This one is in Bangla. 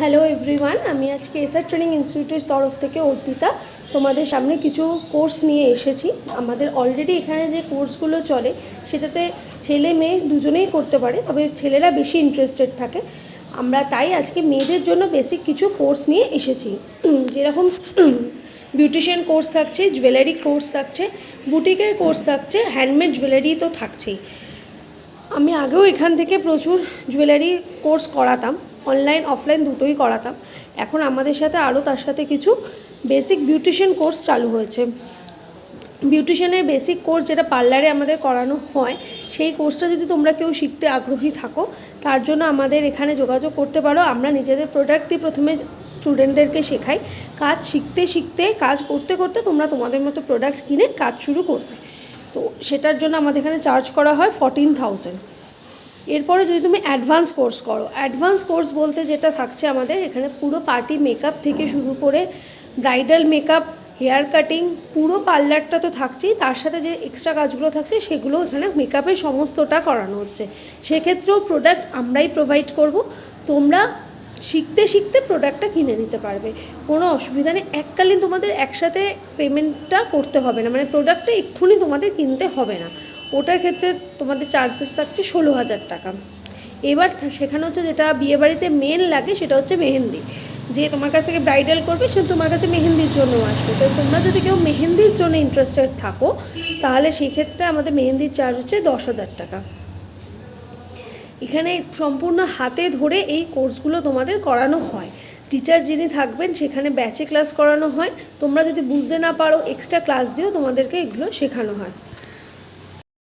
হ্যালো এভরিওয়ান আমি আজকে এসআর ট্রেনিং ইনস্টিটিউটের তরফ থেকে অর্পিতা। তোমাদের সামনে কিছু কোর্স নিয়ে এসেছি। আমাদের অলরেডি এখানে যে কোর্সগুলো চলে, সেটাতে ছেলে মেয়ে দুজনেই করতে পারে, তবে ছেলেরা বেশি ইন্টারেস্টেড থাকে। আমরা তাই আজকে মেয়েদের জন্য বেসিক কিছু কোর্স নিয়ে এসেছি। যেরকম বিউটিশিয়ান কোর্স থাকছে জুয়েলারি কোর্স থাকছে বুটিকের কোর্স থাকছে হ্যান্ডমেড জুয়েলারি তো থাকছেই। আমি আগেও এখান থেকে প্রচুর জুয়েলারি কোর্স করাতাম। অনলাইন অফলাইন দুটোই করাতাম। এখন আমাদের সাথে আরও তার সাথে কিছু বেসিক বিউটিশিয়ান কোর্স চালু হয়েছে। বিউটিশিয়ানের বেসিক কোর্স যেটা পার্লারে আমাদের করানো হয়, সেই কোর্সটা যদি তোমরা কেউ শিখতে আগ্রহী থাকো, তার জন্য আমাদের এখানে যোগাযোগ করতে পারো। আমরা নিজেদের প্রোডাক্ট দিয়ে প্রথমে স্টুডেন্টদেরকে শেখাই। কাজ শিখতে শিখতে, কাজ করতে করতে তোমরা তোমাদের মতো প্রোডাক্ট কিনে কাজ শুরু করবে। তো সেটার জন্য আমাদের এখানে চার্জ করা হয় ফর্টিন থাউজেন্ড এরপরে যদি তুমি অ্যাডভান্স কোর্স করো অ্যাডভান্স কোর্স বলতে যেটা থাকছে আমাদের, এখানে পুরো পার্টি মেকআপ থেকে শুরু করে ব্রাইডাল মেকআপ হেয়ার কাটিং পুরো পার্লারটা তো থাকছেই, তার সাথে যে এক্সট্রা কাজগুলো থাকছে, সেগুলো এখানে মেকআপের সমস্তটা করানো হচ্ছে। সেক্ষেত্রেও প্রোডাক্ট আমরাই প্রোভাইড করব, তোমরা শিখতে শিখতে প্রোডাক্টটা কিনে নিতে পারবে। কোনো অসুবিধা নেই, এককালীন তোমাদের একসাথে পেমেন্টটা করতে হবে না মানে প্রোডাক্টটা এক্ষুনি তোমাদের কিনতে হবে না। ওটার ক্ষেত্রে তোমাদের চার্জেস থাকছে ষোলো হাজার টাকা। এবার সেখানে হচ্ছে যেটা বিয়েবাড়িতে মেন লাগে সেটা হচ্ছে মেহেন্দি। যে তোমার কাছ থেকে ব্রাইডাল করবে, সে তোমার কাছে মেহেন্দির জন্য আসবে। তো তোমরা যদি কেউ মেহেন্দির জন্য ইন্টারেস্টেড থাকো, তাহলে সেই ক্ষেত্রে আমাদের মেহেন্দির চার্জ হচ্ছে দশ হাজার টাকা। এখানে সম্পূর্ণ হাতে ধরে এই কোর্সগুলো তোমাদের করানো হয়। টিচার যিনি থাকবেন, সেখানে ব্যাচে ক্লাস করানো হয়। তোমরা যদি বুঝতে না পারো এক্সট্রা ক্লাস দিয়েও তোমাদেরকে এগুলো শেখানো হয়।